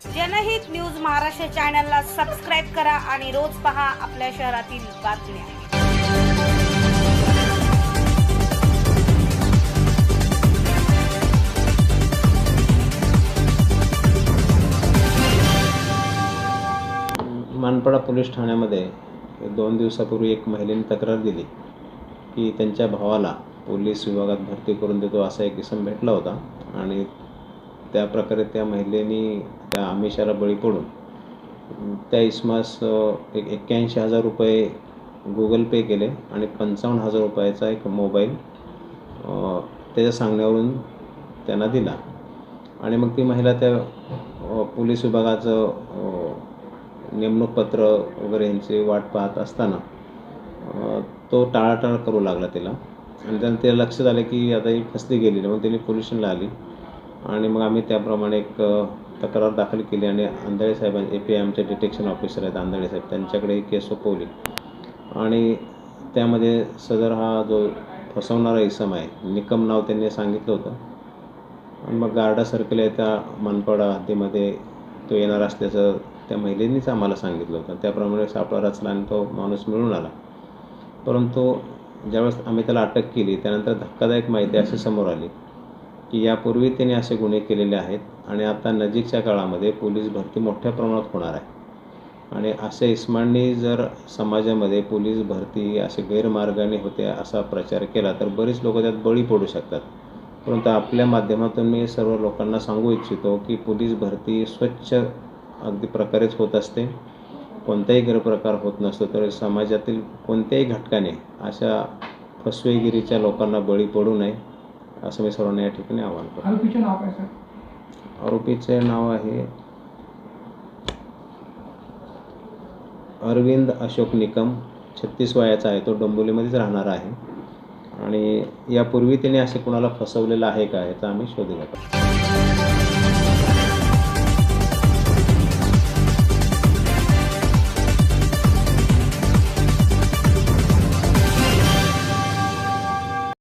जनहित न्यूज महाराष्ट्र चॅनलला सबस्क्राईब करा आणि रोज पहा आपल्या शहरातील बातम्या. मानपाडा पोलीस ठाण्यामध्ये दोन दिवसापूर्वी एक महिलेने तक्रार दिली की त्यांच्या भावाला पोलीस विभागात भरती करून देतो असा एक इसम भेटला होता आणि त्या प्रकारे त्या महिलेनी त्या आमिषाला बळी पडून. त्या इसमास एक एक्क्याऐंशी हजार रुपये गुगल पे केले आणि पंचावन्न हजार रुपयाचा एक मोबाईल त्याच्या सांगण्यावरून त्यांना दिला. आणि मग ती महिला त्या पोलीस विभागाचं नेमणूक पत्र वगैरे यांची वाट पाहत असताना तो टाळाटाळ करू लागला तिला. आणि त्यानं तिला लक्षात आलं की आता ही फसली गेलेली मग तिने पोलिशनला आली. आणि मग आम्ही त्याप्रमाणे एक तक्रार दाखल केली आणि आंधळे साहेबांनी ए पी आमचे डिटेक्शन ऑफिसर आहेत आंधळे साहेब. त्यांच्याकडे ही केस सोपवली. आणि त्यामध्ये सदर हा जो फसवणारा इसम आहे निकम नाव त्यांनी सांगितलं होतं. आणि मग गार्डा सर्कल आहे त्या मनपाडा हद्दीमध्ये तो येणार असल्याचं त्या महिलेनीच आम्हाला सांगितलं होतं. त्याप्रमाणे सापळा रचला आणि तो माणूस मिळून आला. परंतु ज्यावेळेस आम्ही त्याला अटक केली त्यानंतर धक्कादायक माहिती अशी समोर आली. की यापूर्वी त्याने असे गुन्हे केलेले आहेत आणि आता नजीकच्या काळामध्ये पोलीस भरती मोठ्या प्रमाणात होणार आहे. आणि अशा इस्मांनी जर समाजामध्ये पोलीस भरती असे गैरमार्गाने होते असा प्रचार केला तर बरीच लोक त्यात बळी पडू शकतात. परंतु आपल्या माध्यमातून मी सर्व लोकांना सांगू इच्छितो की पोलीस भरती स्वच्छ अगदी प्रकारेच होत असते. कोणताही गैरप्रकार होत नसतो तर समाजातील कोणत्याही घटकाने अशा फसवेगिरीच्या लोकांना बळी पडू नये. असं मी सर्वांना या ठिकाणी आवाहन करतो. आरोपीचे नाव काय सर? आरोपीचे नाव आहे अरविंद अशोक निकम. छत्तीस वयाचा आहे तो डोंबिवलीमध्येच राहणार आहे. आणि यापूर्वी त्याने असे कोणाला फसवलेलं आहे का याचा आम्ही शोध घेतो